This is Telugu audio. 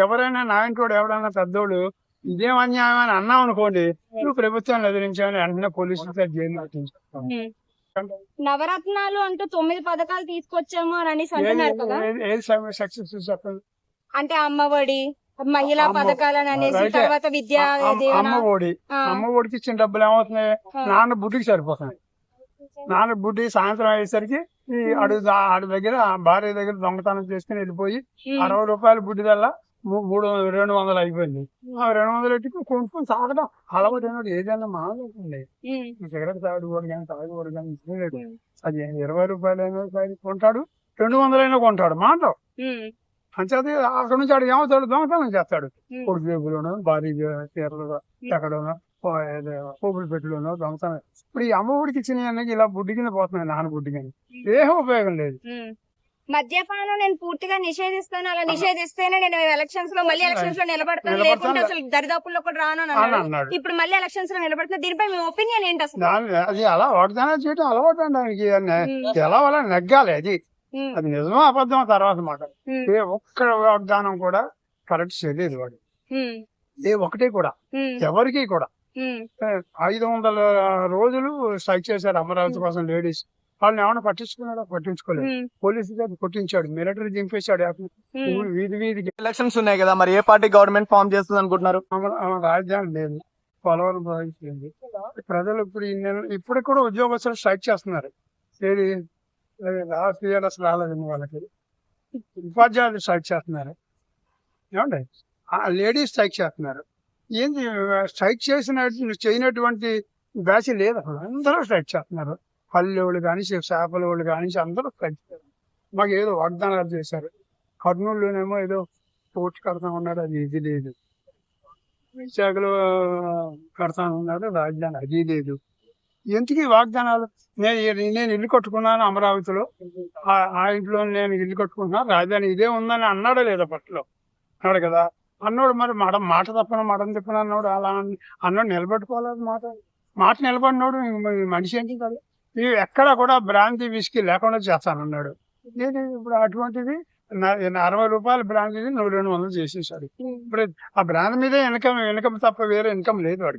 ఎవరైనా నా ఇంటోడు ఎవరైనా పెద్దోడు ఇదేం అన్యాయం అని అన్నాం అనుకోండి నువ్వు ప్రభుత్వాన్ని ఎదిరించామని వెంటనే పోలీసులు జైలు పెట్టించాం ఉమ్. నవరత్నాలు అంటూ తొమ్మిది పథకాలు తీసుకొచ్చాము అని సక్సెస్ చెప్పండి. అంటే అమ్మఒడి మహిళా అమ్మ- పథకాలు అని అనేసి. తర్వాత విద్యా అమ్మ- దీవెన. అమ్మ ఒడి ఆ, అమ్మ ఒడికి ఇచ్చిన డబ్బులు ఏమవుతున్నాయి. నాన్న బుడ్డికి సరిపోతున్నాయి. నాన్న బుడ్డి సాయంత్రం అయ్యేసరికి ఈ అడుగు ఆడి దగ్గర భార్య దగ్గర దొంగతనం చేసుకుని వెళ్ళిపోయి అరవై రూపాయలు బుడ్డి మూడు రెండు వందలు అయిపోయింది. ఆ రెండు వందలు పెట్టి కొనుక్కొని తాగడం అలవాటు అయినట్టు ఏదైనా ఉమ్, సిగరెట్ తాగుడు కానీ తాగుడు కానీ అది ఇరవై రూపాయలు అయినా సరే కొంటాడు రెండు వందలైనా కొంటాడు. మాట ఉమ్, అంచేది అక్కడ నుంచి ఆడు ఏమవుతాడు దొంగతనం చేస్తాడు. కొడుకు జేబులోనో భార్య జే- చీరలో ఎక్కడోనో పోపులు పెట్టులోనో దొంగతనం. ఇప్పుడు ఈ అమ్మ ఊడికి ఇచ్చిన ఇలా బుడ్డి కింద పోతున్నాయి నాన్న బుడ్డి కింద. ఏం ఉపయోగం లేదు. మద్యపానం నేను పూర్తిగా నిషేధిస్తాను అలా నిషేధిస్తేనే నేను ఎలక్షన్స్లో మళ్ళీ ఎలక్షన్స్లో నిలబడతాను. లేకుంటే అసలు దరిదాపుల్లో కూడా రాను అని అని అన్నాడు. ఇప్పుడు మళ్ళీ ఎలక్షన్స్లో నిలబడుతున్నా. దీనిపై మీ ఒపీనియన్ ఏంటి అసలు? అది అలా వాగ్దానం చేయడం అలవాటు అండి ఆయనకి. ఎలా వల్ల నెగ్గాలి అది? అది నిజమో అబద్ధం తర్వాత మాట ఏ ఒక్క వాగ్దానం కూడా కరెక్ట్ చేయలేదు వాడు. ఏ ఒకటి కూడా. ఎవరికి కూడా. ఐదు వందల రోజులు స్ట్రైక్ చేశారు అమరావతి కోసం లేడీస్. వాళ్ళని ఏమైనా పట్టించుకున్నాడా పట్టించుకోలేదు. పోలీసు గారు కొట్టించాడు మిలిటరీ దింపేశాడు వీధి వీధికి. ఎలక్షన్స్ ఉన్నాయి కదా మరి ఏ పార్టీ గవర్నమెంట్ ఫామ్ చేస్తుంది అనుకుంటున్నారు? రాజధాని లేదు. పోలవరం లేదు ప్రజలు ఇప్పుడు ఈ నెల ఇప్పుడు కూడా ఉద్యోగస్తులు స్ట్రైక్ చేస్తున్నారు. ఏది? టీఆర్ఎస్ రాలేదండి వాళ్ళకి. ఉపాధ్యాయులు స్ట్రైక్ చేస్తున్నారు. ఏమండి? ఆ లేడీస్ స్ట్రైక్ చేస్తున్నారు. ఏంది? స్ట్రైక్ చేసిన చేయనటువంటి బ్యాచ్ లేదు. అసలు అందరూ స్ట్రైక్ చేస్తున్నారు. పల్లెవాళ్ళు కానీ చేపల వాళ్ళు కానీ అందరూ కలిసారు మాకు ఏదో వాగ్దానాలు చేశారు. కర్నూలులోనేమో ఏదో పోర్ట్ కడతా ఉన్నాడు అది ఇది లేదు. విశాఖలో కడతా ఉన్నాడు రాజధాని అది లేదు. ఎందుకు వాగ్దానాలు? నేను నేను ఇల్లు కట్టుకున్నాను అమరావతిలో. ఆ- ఆ ఇంట్లో నేను ఇల్లు కట్టుకున్నాను రాజధాని ఇదే ఉందని అన్నాడో లేదో పట్టులో. అన్నాడు కదా. అన్నాడు మరి మాట మాట తప్పన మాట తప్పన అన్నాడు? అలా అన్నాడు నిలబెట్టుకోలేదు మాట. మాట నిలబడినోడు మనిషి ఏంటి కదా? ఇవి ఎక్కడ కూడా భ్రాంతి విసికి లేకుండా చేస్తానన్నాడు. నేను ఇప్పుడు అటువంటిది అరవై రూపాయల బ్రాంతిది నువ్వు రెండు వందలు చేసేసాడు. ఇప్పుడు ఆ బ్రాండ్ మీదే ఇన్కమ్ ఇన్కమ్ తప్ప వేరే ఇన్కమ్ లేదు వాడికి.